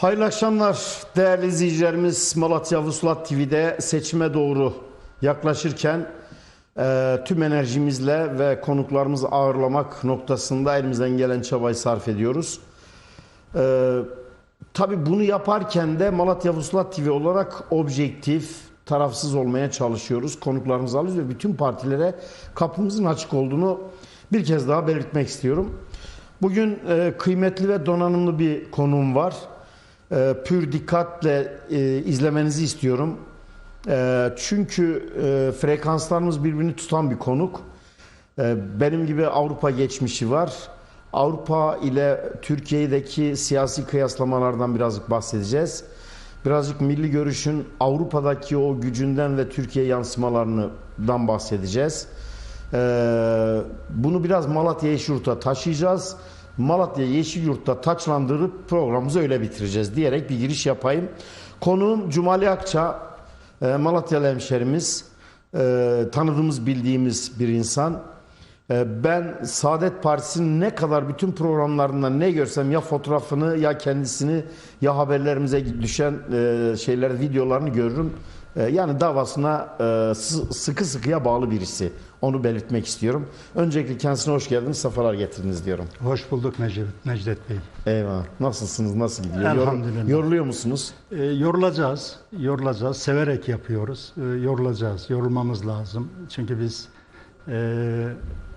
Hayırlı akşamlar değerli izleyicilerimiz. Malatya Vuslat TV'de seçime doğru yaklaşırken e, tüm enerjimizle ve konuklarımızı ağırlamak noktasında elimizden gelen çabayı sarf ediyoruz. E, Tabii bunu yaparken de Malatya Vuslat TV olarak objektif, tarafsız olmaya çalışıyoruz. Konuklarımızı alıyoruz ve bütün partilere kapımızın açık olduğunu bir kez daha belirtmek istiyorum. Bugün e, kıymetli ve donanımlı bir konuğum var. E, pür dikkatle e, izlemenizi istiyorum. E, çünkü e, frekanslarımız birbirini tutan bir konuk. E, benim gibi Avrupa geçmişi var. Avrupa ile Türkiye'deki siyasi kıyaslamalardan birazcık bahsedeceğiz. Birazcık milli görüşün Avrupa'daki o gücünden ve Türkiye yansımalarından bahsedeceğiz. Ee, bunu biraz Malatya Yeşilyurt'a taşıyacağız. Malatya Yeşilyurt'ta taçlandırıp programımızı öyle bitireceğiz diyerek bir giriş yapayım. Konuğum Cumali Akça, e, Malatyalı hemşerimiz, e, tanıdığımız bildiğimiz bir insan. E, Ben Saadet Partisi'nin ne kadar bütün programlarından ne görsem ya fotoğrafını ya kendisini ya haberlerimize düşen şeyler videolarını görürüm. E, Yani davasına e, sı- sıkı sıkıya bağlı birisi. Onu belirtmek istiyorum. Öncelikle kendisine hoş geldiniz, sefalar getirdiniz diyorum. Hoş bulduk Necdet, Necdet Bey. Eyvallah. Nasılsınız? Nasıl gidiyor? Yor- Elhamdülillah. yoruluyor musunuz? Ee, yorulacağız, yorulacağız. Severek yapıyoruz. Ee, yorulacağız, yorulmamız lazım. Çünkü biz e,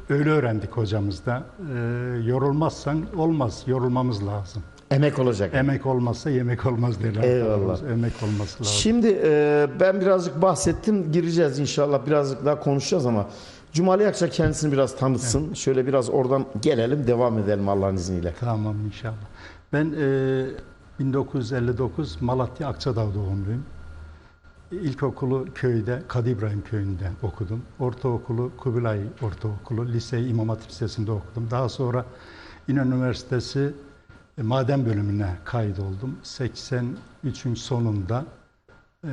öyle öğrendik hocamızda. E, yorulmazsan olmaz, yorulmamız lazım. Emek olacak. Emek olmazsa yemek olmaz derler. Eyvallah. Emek olması lazım. Şimdi e, ben birazcık bahsettim. Gireceğiz inşallah. Birazcık daha konuşacağız ama Cumali Akça kendisini biraz tanıtsın. Şöyle biraz oradan gelelim, devam edelim Allah'ın izniyle. Tamam inşallah. Ben e, 1959 Malatya Akçadağ doğumluyum. İlkokulu köyde, Kadı İbrahim köyünde okudum. Ortaokulu Kubilay Ortaokulu, liseyi İmam Hatip Lisesi'nde okudum. Daha sonra İnönü Üniversitesi maden bölümüne kaydoldum. 83'ün sonunda e,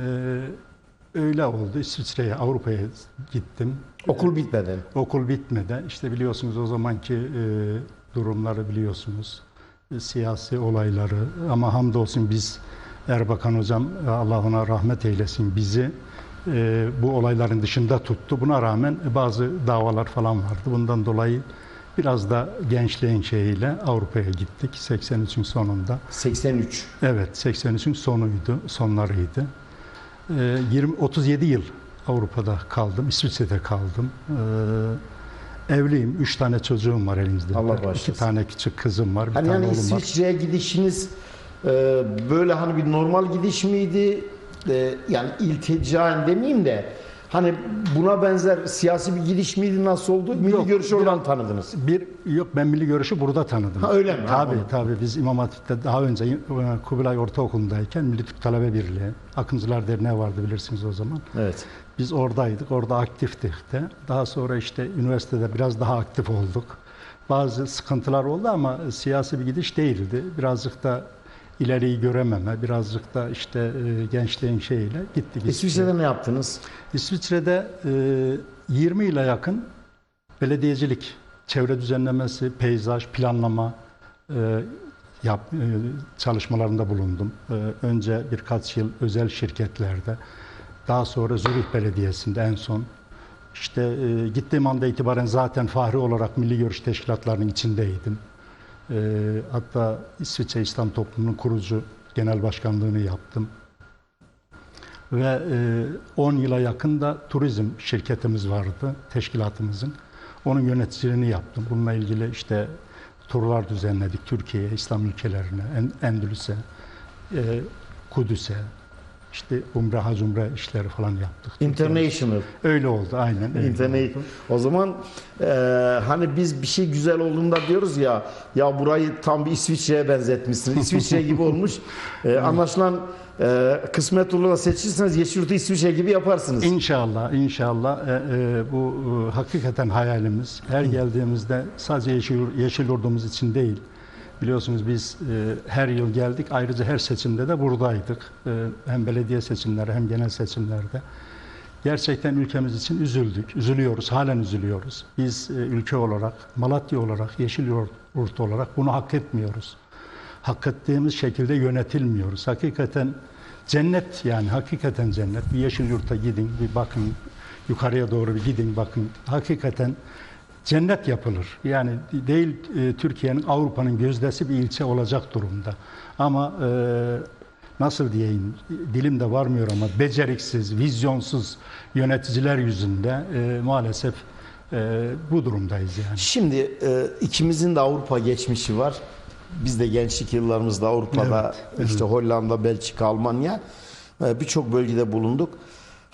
öyle oldu. İsviçre'ye, Avrupa'ya gittim. Okul bitmeden. Okul bitmeden işte biliyorsunuz o zamanki e, durumları biliyorsunuz. E, siyasi olayları ama hamdolsun biz Erbakan hocam e, Allah ona rahmet eylesin bizi e, bu olayların dışında tuttu. Buna rağmen bazı davalar falan vardı. Bundan dolayı biraz da gençliğin şeyiyle Avrupa'ya gittik 83'ün sonunda. 83. Evet 83'ün sonuydu, sonlarıydı. Ee, 20 37 yıl Avrupa'da kaldım, İsviçre'de kaldım. Ee, evliyim, üç tane çocuğum var elimizde. Allah İki bağışlasın. tane küçük kızım var, bir Hani tane yani oğlum var. İsviçre'ye gidişiniz e, böyle hani bir normal gidiş miydi? E, yani ilticaen demeyeyim de hani buna benzer siyasi bir gidiş miydi? Nasıl oldu? Milli Yok, görüşü oradan tanıdınız. Bir yok ben milli görüşü burada tanıdım. Ha, öyle mi? Ha, Tabii onu. tabii biz İmam Hatip'te daha önce e, Kubilay Ortaokulu'ndayken Milli Türk Talebe Birliği, Akıncılar Derneği vardı bilirsiniz o zaman. Evet. Biz oradaydık, orada aktiftik de. Daha sonra işte üniversitede biraz daha aktif olduk. Bazı sıkıntılar oldu ama siyasi bir gidiş değildi. Birazcık da ileriyi görememe, birazcık da işte e, gençliğin şeyiyle gittik. İsviçre'de ne yaptınız? İsviçre'de e, 20 yıla yakın belediyecilik, çevre düzenlemesi, peyzaj, planlama e, yap, e, çalışmalarında bulundum. E, önce birkaç yıl özel şirketlerde, daha sonra Zürih Belediyesi'nde en son. İşte e, gittiğim anda itibaren zaten fahri olarak Milli Görüş Teşkilatlarının içindeydim. E, hatta İsviçre İslam Toplumu'nun kurucu genel başkanlığını yaptım. Ve e, 10 yıla yakın da turizm şirketimiz vardı, teşkilatımızın. Onun yöneticiliğini yaptım. Bununla ilgili işte turlar düzenledik Türkiye'ye, İslam ülkelerine, En- Endülüs'e, e, Kudüs'e, işte Umre, Hac Umre işleri falan yaptık. International. Öyle oldu aynen. öyle İnternet. oldu. O zaman e, hani biz bir şey güzel olduğunda diyoruz ya ya burayı tam bir İsviçre'ye benzetmişsiniz. İsviçre gibi olmuş. E, anlaşılan e, kısmet olur da seçirseniz Yeşilyurt'u İsviçre gibi yaparsınız. İnşallah, inşallah e, e, bu e, hakikaten hayalimiz. Her geldiğimizde sadece yeşil, yeşil Yurdumuz için değil. Biliyorsunuz biz e, her yıl geldik. Ayrıca her seçimde de buradaydık. E, hem belediye seçimleri hem genel seçimlerde. Gerçekten ülkemiz için üzüldük. Üzülüyoruz, halen üzülüyoruz. Biz e, ülke olarak, Malatya olarak, Yeşil Yurt olarak bunu hak etmiyoruz. hak ettiğimiz şekilde yönetilmiyoruz. Hakikaten cennet yani hakikaten cennet. Bir yeşil yurta gidin, bir bakın yukarıya doğru bir gidin bakın. Hakikaten cennet yapılır. Yani değil e, Türkiye'nin Avrupa'nın gözdesi bir ilçe olacak durumda. Ama e, nasıl diyeyim dilim de varmıyor ama beceriksiz, vizyonsuz yöneticiler yüzünde e, maalesef e, bu durumdayız yani. Şimdi e, ikimizin de Avrupa geçmişi var. Biz de gençlik yıllarımızda Avrupa'da işte Hollanda, Belçika, Almanya e, birçok bölgede bulunduk.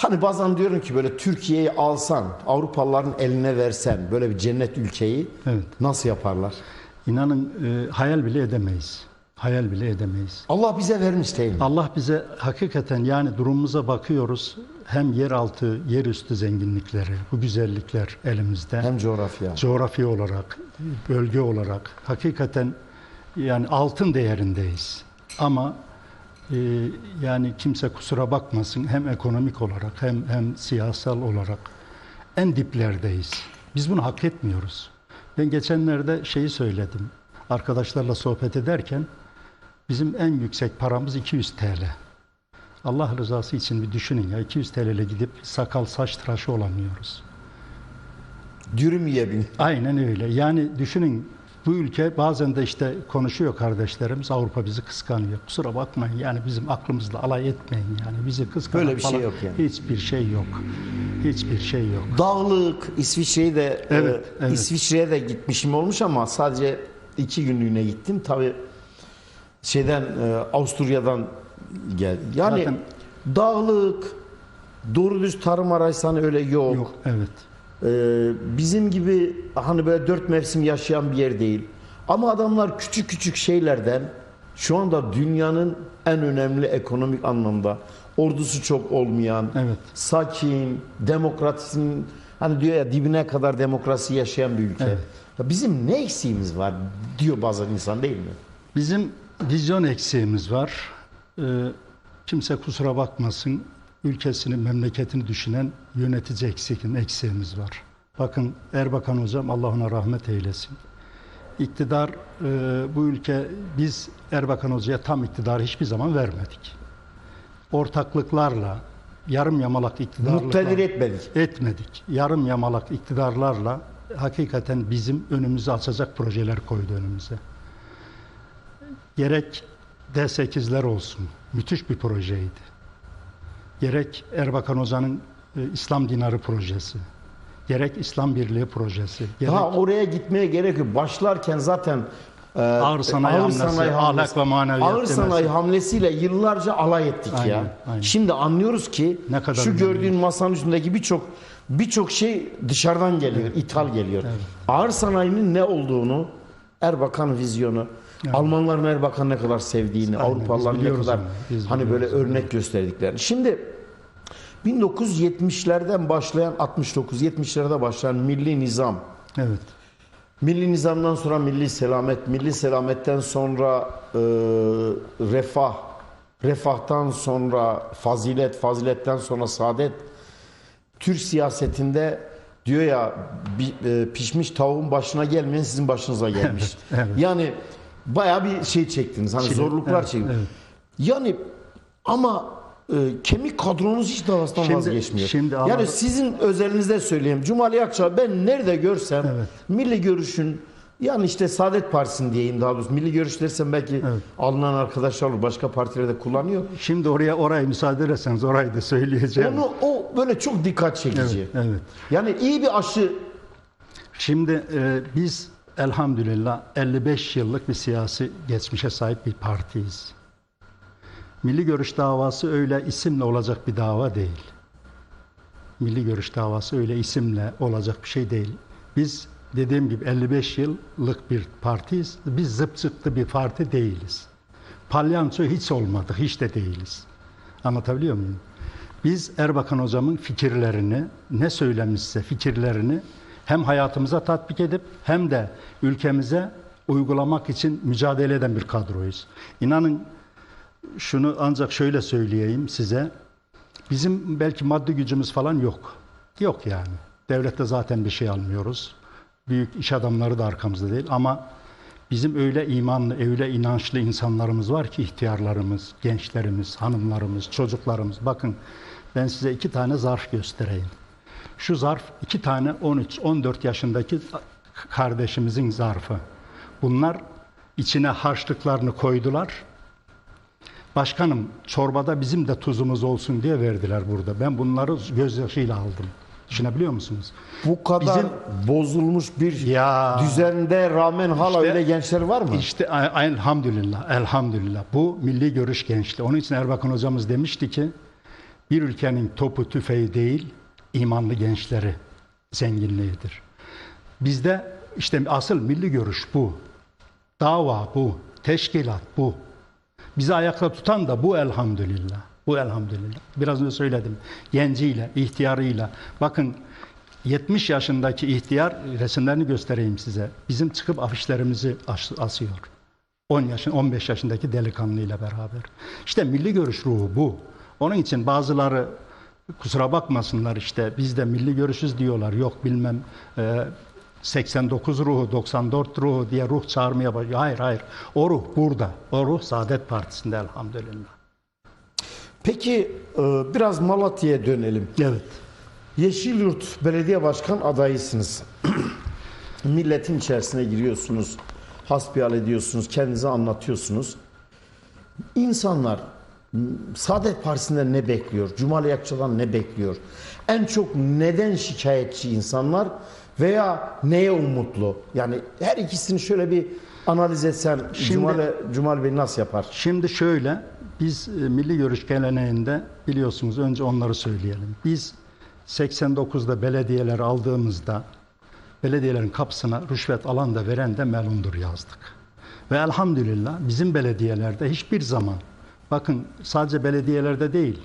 Hani bazen diyorum ki böyle Türkiye'yi alsan, Avrupalıların eline versen böyle bir cennet ülkeyi Evet. nasıl yaparlar? İnanın e, hayal bile edemeyiz. Hayal bile edemeyiz. Allah bize vermiş değil mi? Allah bize hakikaten yani durumumuza bakıyoruz. Hem yeraltı, yerüstü zenginlikleri, bu güzellikler elimizde. Hem coğrafya. coğrafi olarak, bölge olarak hakikaten yani altın değerindeyiz. Ama e, yani kimse kusura bakmasın hem ekonomik olarak hem hem siyasal olarak en diplerdeyiz. Biz bunu hak etmiyoruz. Ben geçenlerde şeyi söyledim. Arkadaşlarla sohbet ederken bizim en yüksek paramız 200 TL. Allah rızası için bir düşünün ya 200 TL ile gidip sakal saç tıraşı olamıyoruz. Dürüm yiyebilin. Aynen öyle. Yani düşünün bu ülke bazen de işte konuşuyor kardeşlerimiz Avrupa bizi kıskanıyor. Kusura bakmayın yani bizim aklımızla alay etmeyin yani bizi kıskanan Böyle bir şey falan yok yani. Hiçbir şey yok. Hiçbir şey yok. Dağlık, İsviçre'yi de Evet, e, evet. İsviçre'ye de gitmişim olmuş ama sadece iki günlüğüne gittim. Tabi şeyden e, Avusturya'dan gel. Yani Zaten- dağlık, doğru düz tarım araysan öyle yok. Yok evet. E, bizim gibi hani böyle dört mevsim yaşayan bir yer değil. Ama adamlar küçük küçük şeylerden şu anda dünyanın en önemli ekonomik anlamda ordusu çok olmayan, Evet. sakin, demokrasinin hani diyor ya dibine kadar demokrasi yaşayan bir ülke. Evet. Ya bizim ne eksiğimiz var diyor bazen insan değil mi? Bizim vizyon eksiğimiz var. Ee, kimse kusura bakmasın. Ülkesini, memleketini düşünen yönetici eksiğin eksiğimiz var. Bakın Erbakan hocam Allah ona rahmet eylesin. İktidar e, bu ülke biz Erbakan hocaya tam iktidar hiçbir zaman vermedik. Ortaklıklarla, yarım yamalak iktidarlıkla Muktedir etmedik. etmedik. Yarım yamalak iktidarlarla hakikaten bizim önümüzü açacak projeler koydu önümüze. Gerek D8'ler olsun. Müthiş bir projeydi. Gerek Erbakan Hoca'nın e, İslam Dinarı projesi. Gerek İslam Birliği projesi. Gerek Daha oraya gitmeye gerek yok. Başlarken zaten e, Ağır sanayi hamlesi, ahlak ve maneviyat Ağır demesi. sanayi hamlesiyle yıllarca alay ettik Aynen, ya. aynen. Şimdi anlıyoruz ki Ne kadar şu önemli. gördüğün masanın üstündeki birçok birçok şey dışarıdan geliyor, ithal geliyor. Ağır sanayinin ne olduğunu Erbakan vizyonu, Almanların Erbakan ne kadar sevdiğini, Aynen, biz Avrupalıların ne kadar biz hani böyle örnek gösterdiklerini. Şimdi 1970'lerden başlayan 69 70'lerde başlayan milli nizam evet. Milli nizamdan sonra milli selamet, milli selametten sonra e, refah, refahtan sonra fazilet, faziletten sonra saadet. Türk siyasetinde diyor ya e, pişmiş tavuğun başına gelmeyen sizin başınıza gelmiş. evet. Yani baya bir şey çektiniz. Hani Çile, zorluklar evet, çektiniz. evet. Yani ama e, kemik kadronuz hiç davasından Şimdi- vazgeçmiyor. şimdi yani ama- sizin özelinizde söyleyeyim. Cumali Akçay ben nerede görsem Evet. milli görüşün yani işte Saadet Partisi'nin diyeyim daha doğrusu. Milli görüş dersem belki Evet. alınan arkadaşlar olur. Başka partilerde kullanıyor. Şimdi oraya orayı müsaade ederseniz orayı da söyleyeceğim. Onu o böyle çok dikkat çekici. Evet, evet. Yani iyi bir aşı Şimdi e, biz elhamdülillah 55 yıllık bir siyasi geçmişe sahip bir partiyiz. Milli görüş davası öyle isimle olacak bir dava değil. Milli görüş davası öyle isimle olacak bir şey değil. Biz dediğim gibi 55 yıllık bir partiyiz. Biz zıp zıplı bir parti değiliz. Palyanço hiç olmadık, hiç de değiliz. Anlatabiliyor muyum? Biz Erbakan hocamın fikirlerini, ne söylemişse fikirlerini hem hayatımıza tatbik edip hem de ülkemize uygulamak için mücadele eden bir kadroyuz. İnanın şunu ancak şöyle söyleyeyim size. Bizim belki maddi gücümüz falan yok. Yok yani. Devlette zaten bir şey almıyoruz. Büyük iş adamları da arkamızda değil ama Bizim öyle imanlı, öyle inançlı insanlarımız var ki ihtiyarlarımız, gençlerimiz, hanımlarımız, çocuklarımız. Bakın ben size iki tane zarf göstereyim. Şu zarf iki tane 13-14 yaşındaki kardeşimizin zarfı. Bunlar içine harçlıklarını koydular. Başkanım çorbada bizim de tuzumuz olsun diye verdiler burada. Ben bunları gözyaşıyla aldım. Düşünebiliyor musunuz? Bu kadar Bizim- bozulmuş bir Ya. düzende rağmen hala İşte- öyle gençler var mı? İşte elhamdülillah, elhamdülillah. Bu milli görüş gençliği. Onun için Erbakan hocamız demişti ki bir ülkenin topu tüfeği değil, imanlı gençleri zenginliğidir. Bizde işte asıl milli görüş bu. Dava bu, teşkilat bu. Bizi ayakta tutan da bu elhamdülillah. Bu elhamdülillah. Biraz önce söyledim. Genciyle, ihtiyarıyla. Bakın 70 yaşındaki ihtiyar resimlerini göstereyim size. Bizim çıkıp afişlerimizi as- asıyor. 10 yaşın 15 yaşındaki delikanlıyla beraber. İşte milli görüş ruhu bu. Onun için bazıları kusura bakmasınlar işte biz de milli görüşüz diyorlar. Yok bilmem e, 89 ruhu, 94 ruhu diye ruh çağırmaya başlıyor. Hayır hayır. O ruh burada. O ruh Saadet Partisi'nde elhamdülillah. Peki e, biraz Malatya'ya dönelim. Evet. Yeşilyurt Belediye Başkan adayısınız. Milletin içerisine giriyorsunuz. Hasbihal ediyorsunuz. Kendinize anlatıyorsunuz. İnsanlar Saadet Partisi'nden ne bekliyor? Cumali Yakçı'dan ne bekliyor? En çok neden şikayetçi insanlar veya neye umutlu? Yani her ikisini şöyle bir analiz etsen Şimdi- Cumali, Cumali Bey nasıl yapar? Şimdi şöyle, biz e, milli görüş geleneğinde biliyorsunuz önce onları söyleyelim. Biz 89'da belediyeler aldığımızda belediyelerin kapısına rüşvet alan da veren de melundur yazdık. Ve elhamdülillah bizim belediyelerde hiçbir zaman, bakın sadece belediyelerde değil,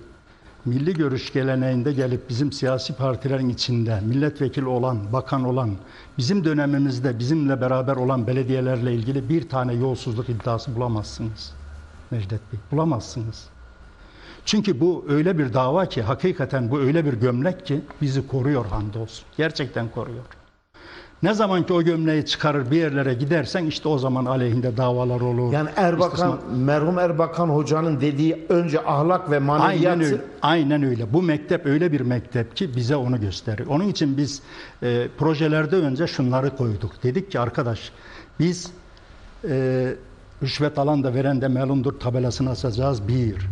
milli görüş geleneğinde gelip bizim siyasi partilerin içinde milletvekili olan, bakan olan, bizim dönemimizde bizimle beraber olan belediyelerle ilgili bir tane yolsuzluk iddiası bulamazsınız. Necdet Bey, bulamazsınız. Çünkü bu öyle bir dava ki, hakikaten bu öyle bir gömlek ki bizi koruyor hamdolsun. Gerçekten koruyor. Ne zaman ki o gömleği çıkarır bir yerlere gidersen işte o zaman aleyhinde davalar olur. Yani Erbakan, istismar- merhum Erbakan hocanın dediği önce ahlak ve Aynen maneviyatı öyle. Aynen öyle. Bu mektep öyle bir mektep ki bize onu gösteriyor. Onun için biz e, projelerde önce şunları koyduk. Dedik ki arkadaş biz e, rüşvet alan da veren de melundur tabelasını asacağız. Bir.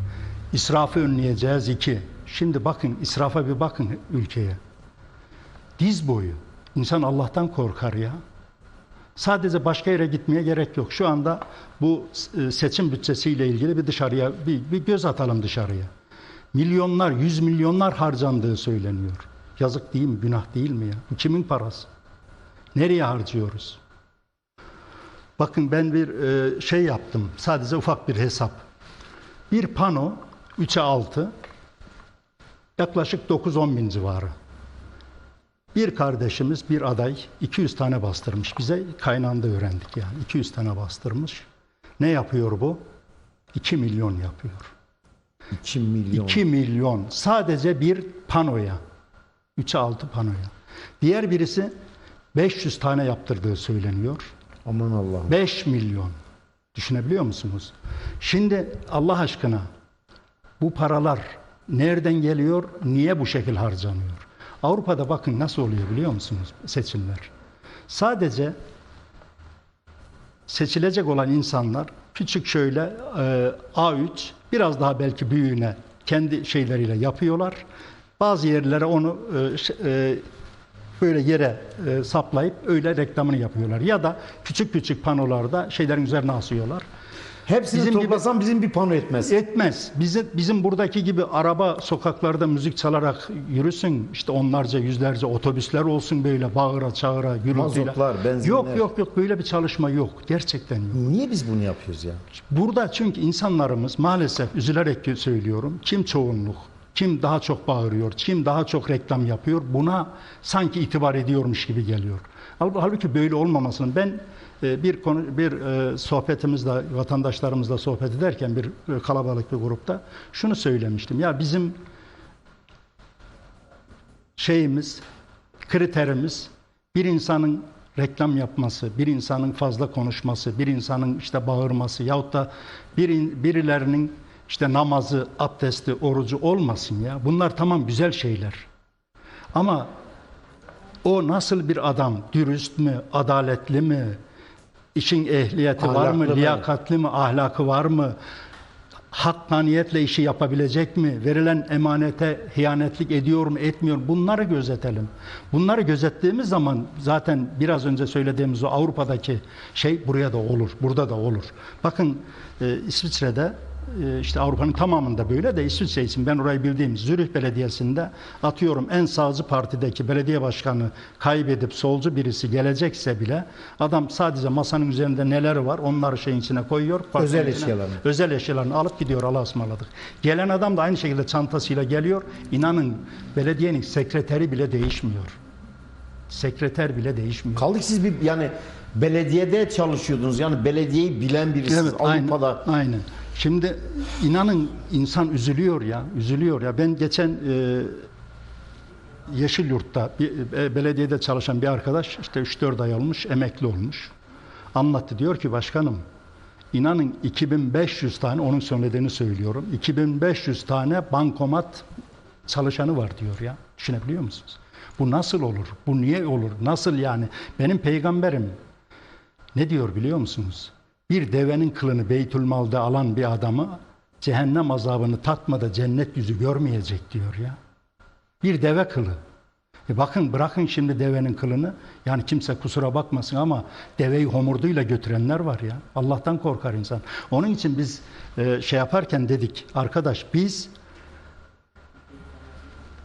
İsrafı önleyeceğiz. iki. Şimdi bakın israfa bir bakın ülkeye. Diz boyu. İnsan Allah'tan korkar ya. Sadece başka yere gitmeye gerek yok. Şu anda bu e, seçim bütçesiyle ilgili bir dışarıya bir, bir göz atalım dışarıya. Milyonlar, yüz milyonlar harcandığı söyleniyor. Yazık değil mi? Günah değil mi ya? Bu kimin parası? Nereye harcıyoruz? Bakın ben bir e, şey yaptım. Sadece ufak bir hesap. Bir pano 3'e 6 yaklaşık 9-10 bin civarı. Bir kardeşimiz, bir aday 200 tane bastırmış. Bize kaynağında öğrendik yani. 200 tane bastırmış. Ne yapıyor bu? 2 milyon yapıyor. 2 milyon. 2 milyon sadece bir panoya. 3'e 6 panoya. Diğer birisi 500 tane yaptırdığı söyleniyor. Aman Allah'ım. 5 milyon. Düşünebiliyor musunuz? Şimdi Allah aşkına bu paralar nereden geliyor? Niye bu şekil harcanıyor? Avrupa'da bakın nasıl oluyor biliyor musunuz seçimler? Sadece seçilecek olan insanlar küçük şöyle e, A3 biraz daha belki büyüğüne kendi şeyleriyle yapıyorlar. Bazı yerlere onu e, e, böyle yere e, saplayıp öyle reklamını yapıyorlar. Ya da küçük küçük panolarda şeylerin üzerine asıyorlar. Hepsini Bizim gibi- toplasan bizim bir pano etmez. Etmez. Bizim, bizim buradaki gibi araba sokaklarda müzik çalarak yürüsün. işte onlarca yüzlerce otobüsler olsun böyle bağıra çağıra gürültüyle. Mazotlar, benzinler. Yok yok yok böyle bir çalışma yok. Gerçekten yok. Niye biz bunu yapıyoruz ya? Burada çünkü insanlarımız maalesef üzülerek söylüyorum. Kim çoğunluk, kim daha çok bağırıyor, kim daha çok reklam yapıyor buna sanki itibar ediyormuş gibi geliyor. Halbuki böyle olmamasının ben e, bir konu bir e, sohbetimizde vatandaşlarımızla sohbet ederken bir e, kalabalık bir grupta şunu söylemiştim. Ya bizim şeyimiz, kriterimiz bir insanın reklam yapması, bir insanın fazla konuşması, bir insanın işte bağırması yahut da bir, birilerinin işte namazı, abdesti, orucu olmasın ya. Bunlar tamam güzel şeyler. Ama o nasıl bir adam? Dürüst mü, adaletli mi? İşin ehliyeti var Ahlaklı mı, mı? liyakatli mi, ahlakı var mı? Hakkaniyetle işi yapabilecek mi? Verilen emanete hiyanetlik ediyor mu, etmiyor mu? Bunları gözetelim. Bunları gözettiğimiz zaman zaten biraz önce söylediğimiz o Avrupa'daki şey buraya da olur, burada da olur. Bakın e, İsviçre'de işte Avrupa'nın tamamında böyle de İsviçre için ben orayı bildiğim Zürih Belediyesi'nde atıyorum en sağcı partideki belediye başkanı kaybedip solcu birisi gelecekse bile adam sadece masanın üzerinde neleri var onları şeyin içine koyuyor. Özel içine- eşyalarını. Özel eşyalarını alıp gidiyor Allah'a ısmarladık. Gelen adam da aynı şekilde çantasıyla geliyor. İnanın belediyenin sekreteri bile değişmiyor. Sekreter bile değişmiyor. Kaldık siz bir yani belediyede çalışıyordunuz. Yani belediyeyi bilen birisiniz Avrupa'da. Aynen, aynen. Şimdi inanın insan üzülüyor ya, üzülüyor ya. Ben geçen e, Yeşilyurt'ta bir e, belediyede çalışan bir arkadaş işte 3-4 ay olmuş, emekli olmuş. Anlattı diyor ki başkanım inanın 2500 tane onun söylediğini söylüyorum. 2500 tane bankomat çalışanı var diyor ya. Düşünebiliyor musunuz? Bu nasıl olur? Bu niye olur? Nasıl yani? Benim peygamberim ne diyor biliyor musunuz? Bir devenin kılını Beytülmal'da alan bir adamı cehennem azabını tatmadı cennet yüzü görmeyecek diyor ya. Bir deve kılı. E bakın bırakın şimdi devenin kılını. Yani kimse kusura bakmasın ama deveyi homurduyla götürenler var ya. Allah'tan korkar insan. Onun için biz e, şey yaparken dedik arkadaş biz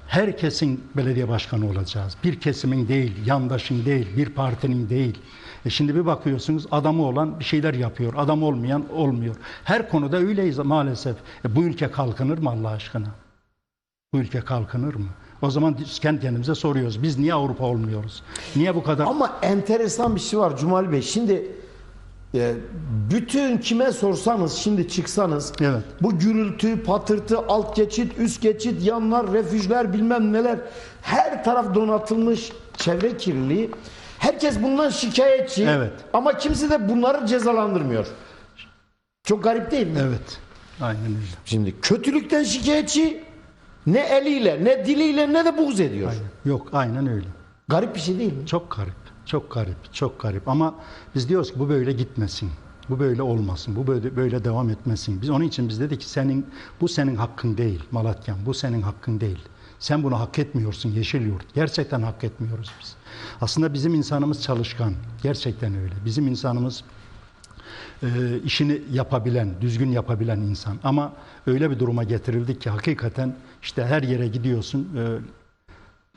herkesin belediye başkanı olacağız. Bir kesimin değil, yandaşın değil, bir partinin değil. E şimdi bir bakıyorsunuz adamı olan bir şeyler yapıyor, adam olmayan olmuyor. Her konuda öyleyiz maalesef. E bu ülke kalkınır mı Allah aşkına? Bu ülke kalkınır mı? O zaman kendi kendimize soruyoruz. Biz niye Avrupa olmuyoruz? Niye bu kadar... Ama enteresan bir şey var Cumali Bey. Şimdi e, bütün kime sorsanız şimdi çıksanız Evet. bu gürültü, patırtı, alt geçit, üst geçit, yanlar, refüjler bilmem neler her taraf donatılmış çevre kirliliği. Herkes bundan şikayetçi Evet. ama kimse de bunları cezalandırmıyor. Çok garip değil mi? Evet. Aynen öyle. Şimdi kötülükten şikayetçi ne eliyle, ne diliyle, ne de buğz ediyor. Yok aynen öyle. Garip bir şey değil mi? Çok garip, çok garip, çok garip. Ama biz diyoruz ki bu böyle gitmesin. Bu böyle olmasın. Bu böyle böyle devam etmesin. Biz onun için biz dedik ki senin bu senin hakkın değil Malatya'm. Bu senin hakkın değil. Sen bunu hak etmiyorsun Yeşilyurt. Gerçekten hak etmiyoruz biz. Aslında bizim insanımız çalışkan. Gerçekten öyle. Bizim insanımız e, işini yapabilen, düzgün yapabilen insan. Ama öyle bir duruma getirildik ki hakikaten işte her yere gidiyorsun, e,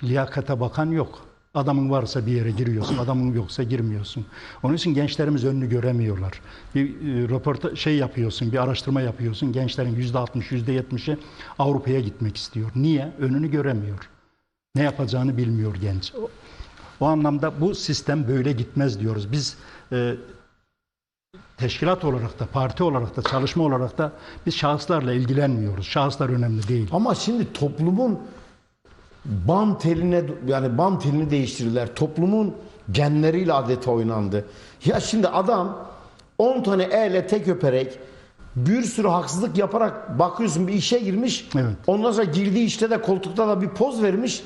liyakata bakan yok. Adamın varsa bir yere giriyorsun, adamın yoksa girmiyorsun. Onun için gençlerimiz önünü göremiyorlar. Bir e, röporta şey yapıyorsun, bir araştırma yapıyorsun. Gençlerin yüzde altmış, yüzde yetmişi Avrupa'ya gitmek istiyor. Niye? Önünü göremiyor. Ne yapacağını bilmiyor genç. O, anlamda bu sistem böyle gitmez diyoruz. Biz e, teşkilat olarak da, parti olarak da, çalışma olarak da biz şahıslarla ilgilenmiyoruz. Şahıslar önemli değil. Ama şimdi toplumun bam teline yani bam telini değiştirdiler. Toplumun genleriyle adeta oynandı. Ya şimdi adam 10 tane elle tek öperek bir sürü haksızlık yaparak bakıyorsun bir işe girmiş. Evet. Ondan sonra girdiği işte de koltukta da bir poz vermiş.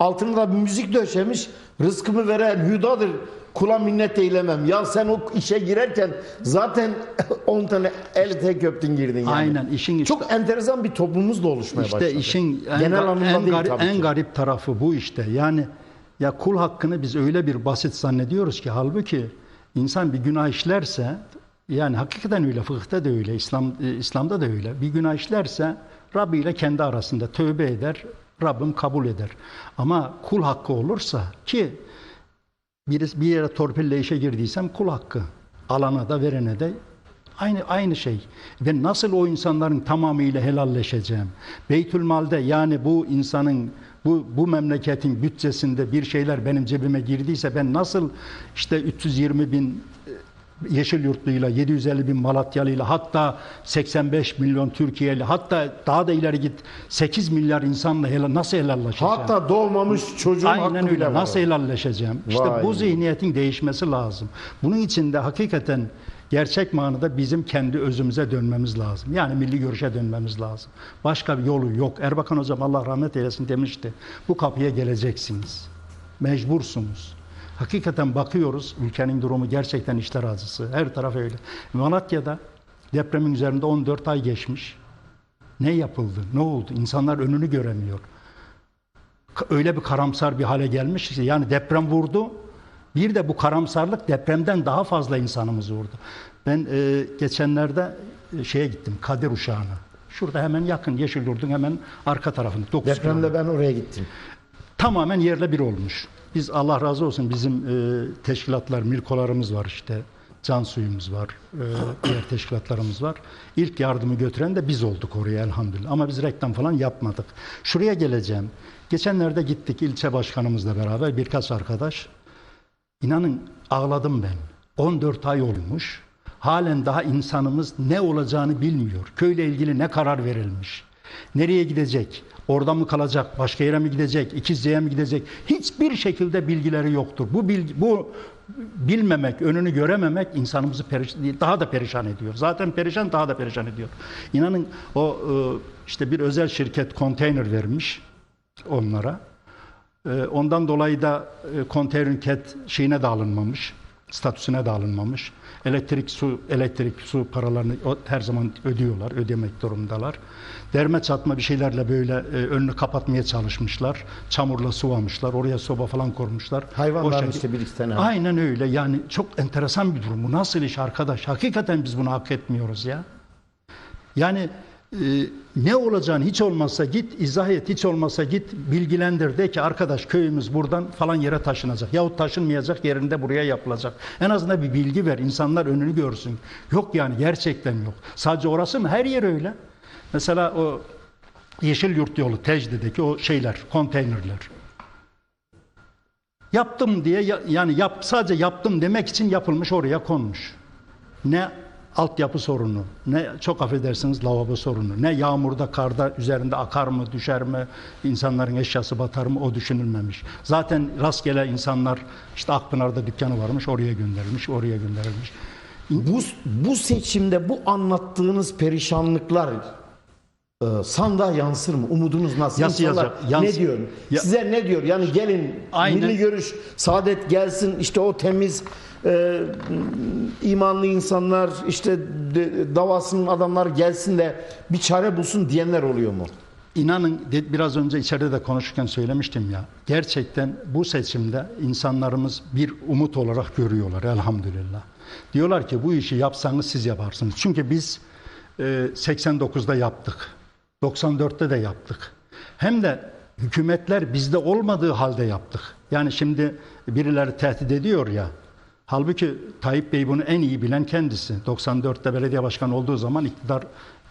Altına da bir müzik döşemiş. Rızkımı veren hüdadır. Kula minnet eylemem. Ya sen o işe girerken zaten 10 tane el tek öptün girdin yani. Aynen işin işte, Çok enteresan bir toplumumuz da oluşmaya işte başladı. işin en, Genel en, değil garip, en garip tarafı bu işte. Yani ya kul hakkını biz öyle bir basit zannediyoruz ki halbuki insan bir günah işlerse yani hakikaten öyle fıkıhta da öyle İslam e, İslam'da da öyle. Bir günah işlerse Rabbi ile kendi arasında tövbe eder. Rabbim kabul eder. Ama kul hakkı olursa ki bir, bir yere torpille işe girdiysem kul hakkı. Alana da verene de aynı aynı şey. Ben nasıl o insanların tamamıyla helalleşeceğim? Beytülmal'de yani bu insanın bu bu memleketin bütçesinde bir şeyler benim cebime girdiyse ben nasıl işte 320 bin Yeşilyurtlu'yla, 750 bin Malatyalı'yla, hatta 85 milyon Türkiye'li, hatta daha da ileri git 8 milyar insanla helal, nasıl helallaşacağım? Hatta doğmamış çocuğun Aynen öyle. var. Nasıl helalleşeceğim? İşte Vay. bu zihniyetin değişmesi lazım. Bunun için de hakikaten gerçek manada bizim kendi özümüze dönmemiz lazım. Yani milli görüşe dönmemiz lazım. Başka bir yolu yok. Erbakan Hocam Allah rahmet eylesin demişti. Bu kapıya geleceksiniz. Mecbursunuz. Hakikaten bakıyoruz ülkenin durumu gerçekten işler acısı. Her taraf öyle. Malatya'da depremin üzerinde 14 ay geçmiş. Ne yapıldı? Ne oldu? İnsanlar önünü göremiyor öyle bir karamsar bir hale gelmiş ki yani deprem vurdu. Bir de bu karamsarlık depremden daha fazla insanımızı vurdu. Ben e, geçenlerde e, şeye gittim Kadir Uşağı'na. Şurada hemen yakın Yeşilyurt'un hemen arka tarafında. 9 Depremde ben oraya gittim. tamamen yerle bir olmuş. Biz Allah razı olsun bizim e, teşkilatlar, milkolarımız var işte. Can suyumuz var, e, diğer teşkilatlarımız var. İlk yardımı götüren de biz olduk oraya elhamdülillah. Ama biz reklam falan yapmadık. Şuraya geleceğim. Geçenlerde gittik ilçe başkanımızla beraber birkaç arkadaş. İnanın ağladım ben. 14 ay olmuş. Halen daha insanımız ne olacağını bilmiyor. Köyle ilgili ne karar verilmiş? Nereye gidecek? Orada mı kalacak? Başka yere mi gidecek? İkizce'ye mi gidecek? Hiçbir şekilde bilgileri yoktur. Bu bilgi, bu bilmemek, önünü görememek insanımızı periş- daha da perişan ediyor. Zaten perişan daha da perişan ediyor. İnanın o e, işte bir özel şirket konteyner vermiş onlara. Ee, Ondan dolayı da e, konteyner ket şeyine de alınmamış, statüsüne de alınmamış. Elektrik, su, elektrik, su paralarını her zaman ödüyorlar, ödemek durumundalar. Derme çatma bir şeylerle böyle e, önünü kapatmaya çalışmışlar. Çamurla suvamışlar, oraya soba falan O şekil- işte bir iki tane. Aynen öyle. Yani çok enteresan bir durum. Bu nasıl iş arkadaş? Hakikaten biz bunu hak etmiyoruz ya. Yani e, ne olacağını hiç olmazsa git izah et, hiç olmazsa git bilgilendir. De ki arkadaş köyümüz buradan falan yere taşınacak. Yahut taşınmayacak yerinde buraya yapılacak. En azından bir bilgi ver. insanlar önünü görsün. Yok yani gerçekten yok. Sadece orası mı? Her yer öyle. Mesela o Yeşil Yurt yolu Tecde'deki o şeyler, konteynerler. Yaptım diye ya- yani yap sadece yaptım demek için yapılmış oraya konmuş. Ne altyapı sorunu, ne çok affedersiniz lavabo sorunu, ne yağmurda karda üzerinde akar mı düşer mi, insanların eşyası batar mı o düşünülmemiş. Zaten rastgele insanlar işte Akpınar'da dükkanı varmış oraya gönderilmiş, oraya gönderilmiş. Bu, bu seçimde bu anlattığınız perişanlıklar e, sandığa yansır mı? Umudunuz nasıl? Yansıyacak, İnsanlar yansı- ne diyor? Ya- Size ne diyor? Yani gelin Aynen. milli görüş, saadet gelsin işte o temiz e, imanlı insanlar işte de- davasının adamlar gelsin de bir çare bulsun diyenler oluyor mu? İnanın biraz önce içeride de konuşurken söylemiştim ya. Gerçekten bu seçimde insanlarımız bir umut olarak görüyorlar elhamdülillah. Diyorlar ki bu işi yapsanız siz yaparsınız. Çünkü biz e, 89'da yaptık. 94'te de yaptık. Hem de hükümetler bizde olmadığı halde yaptık. Yani şimdi birileri tehdit ediyor ya. Halbuki Tayyip Bey bunu en iyi bilen kendisi. 94'te belediye başkanı olduğu zaman iktidar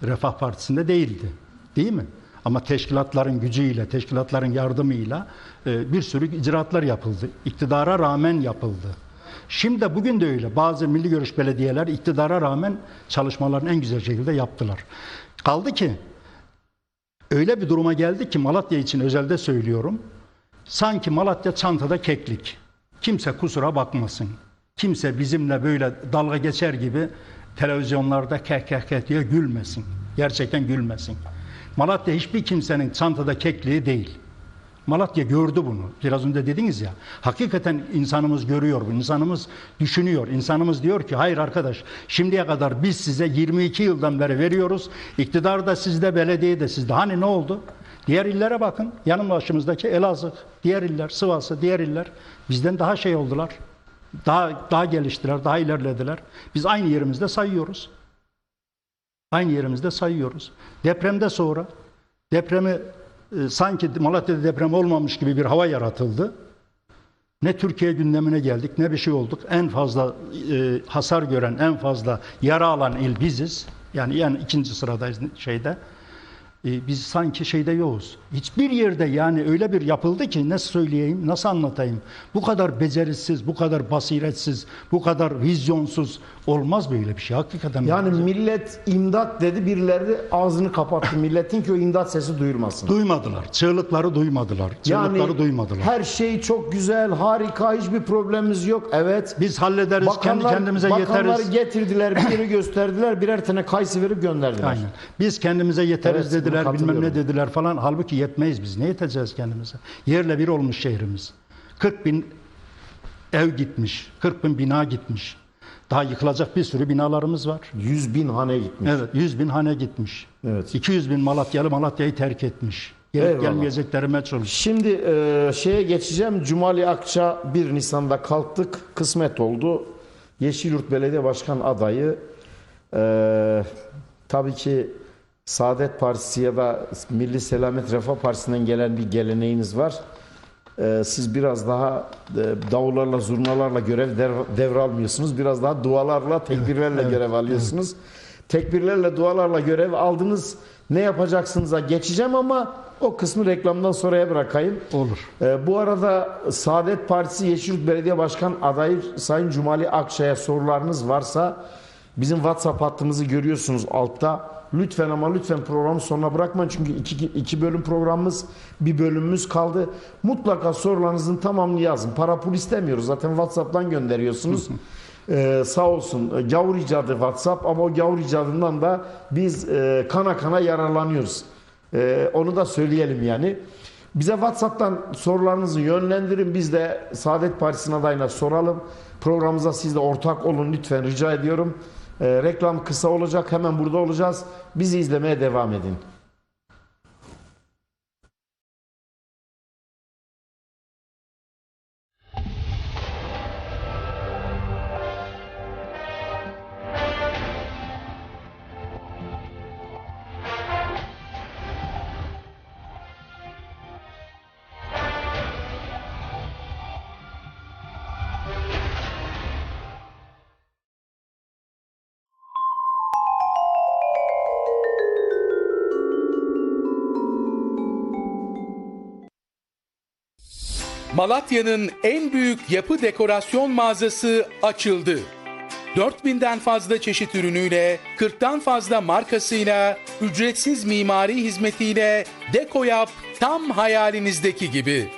Refah Partisi'nde değildi. Değil mi? Ama teşkilatların gücüyle, teşkilatların yardımıyla e, bir sürü icraatlar yapıldı. İktidara rağmen yapıldı. Şimdi bugün de öyle. Bazı milli görüş belediyeler iktidara rağmen çalışmalarını en güzel şekilde yaptılar. Kaldı ki öyle bir duruma geldi ki Malatya için özelde söylüyorum. Sanki Malatya çantada keklik. Kimse kusura bakmasın. Kimse bizimle böyle dalga geçer gibi televizyonlarda kek kek kek diye gülmesin. Gerçekten gülmesin. Malatya hiçbir kimsenin çantada kekliği değil. Malatya gördü bunu. Biraz önce dediniz ya. Hakikaten insanımız görüyor bu. İnsanımız düşünüyor. İnsanımız diyor ki hayır arkadaş şimdiye kadar biz size 22 yıldan beri veriyoruz. İktidar da sizde, belediye de sizde. Hani ne oldu? Diğer illere bakın. Yanım başımızdaki Elazığ, diğer iller, Sivas'ı, diğer iller bizden daha şey oldular. Daha daha geliştiler, daha ilerlediler. Biz aynı yerimizde sayıyoruz. Aynı yerimizde sayıyoruz. Depremde sonra depremi e, sanki Malatya'da deprem olmamış gibi bir hava yaratıldı. Ne Türkiye gündemine geldik ne bir şey olduk. En fazla e, hasar gören, en fazla yara alan il biziz. Yani yani ikinci sıradayız şeyde. E, biz sanki şeyde yokuz. Hiçbir yerde yani öyle bir yapıldı ki nasıl söyleyeyim, nasıl anlatayım? Bu kadar becerisiz, bu kadar basiretsiz, bu kadar vizyonsuz olmaz böyle bir şey. Hakikaten Yani millet imdat dedi birileri ağzını kapattı milletin ki o imdat sesi duyurmasın. duymadılar. Çığlıkları duymadılar. Çığlıkları Yani duymadılar. her şey çok güzel, harika, hiçbir problemimiz yok. Evet. Biz hallederiz, kendi Bakanlar, kendimize bakanları yeteriz. getirdiler, bir yeri gösterdiler, birer tane kayısı verip gönderdiler. Aynen. Biz kendimize yeteriz Evet, dediler, bilmem ne dediler falan. Halbuki yetmeyiz biz. Ne yeteceğiz kendimize? Yerle bir olmuş şehrimiz. 40 bin ev gitmiş, 40 bin bina gitmiş. Daha yıkılacak bir sürü binalarımız var. 100 bin hane gitmiş. Evet, 100 bin hane gitmiş. Evet. 200 bin Malatyalı Malatya'yı terk etmiş. Gelip Eyvallah. gelmeyecekleri meçhul. Şimdi e, şeye geçeceğim. Cumali Akça 1 Nisan'da kalktık. Kısmet oldu. Yeşilyurt Belediye Başkan adayı. E, tabii ki Saadet Partisi ya da Milli Selamet Refah Partisi'nden gelen bir geleneğiniz var. E, siz biraz daha e, davullarla, zurnalarla görev dev- devralmıyorsunuz. Biraz daha dualarla, tekbirlerle görev alıyorsunuz. Tekbirlerle, dualarla görev aldınız. Ne yapacaksınız'a geçeceğim ama o kısmı reklamdan sonraya bırakayım. Olur. Ee, bu arada Saadet Partisi Yeşilyurt Belediye Başkan adayı Sayın Cumali Akçay'a sorularınız varsa bizim WhatsApp hattımızı görüyorsunuz altta. Lütfen ama lütfen programı sonuna bırakmayın çünkü iki, iki bölüm programımız bir bölümümüz kaldı. Mutlaka sorularınızın tamamını yazın. Para pul istemiyoruz zaten WhatsApp'tan gönderiyorsunuz. Ee, sağ olsun e, gavur icadı WhatsApp ama o gavur icadından da biz e, kana kana yararlanıyoruz. Ee, onu da söyleyelim yani. Bize WhatsApp'tan sorularınızı yönlendirin. Biz de Saadet Partisi'nin adayına soralım. Programımıza siz de ortak olun lütfen rica ediyorum. Ee, reklam kısa olacak. Hemen burada olacağız. Bizi izlemeye devam edin. Malatya'nın en büyük yapı dekorasyon mağazası açıldı. 4000'den fazla çeşit ürünüyle, 40'tan fazla markasıyla, ücretsiz mimari hizmetiyle Deko Yap tam hayalinizdeki gibi.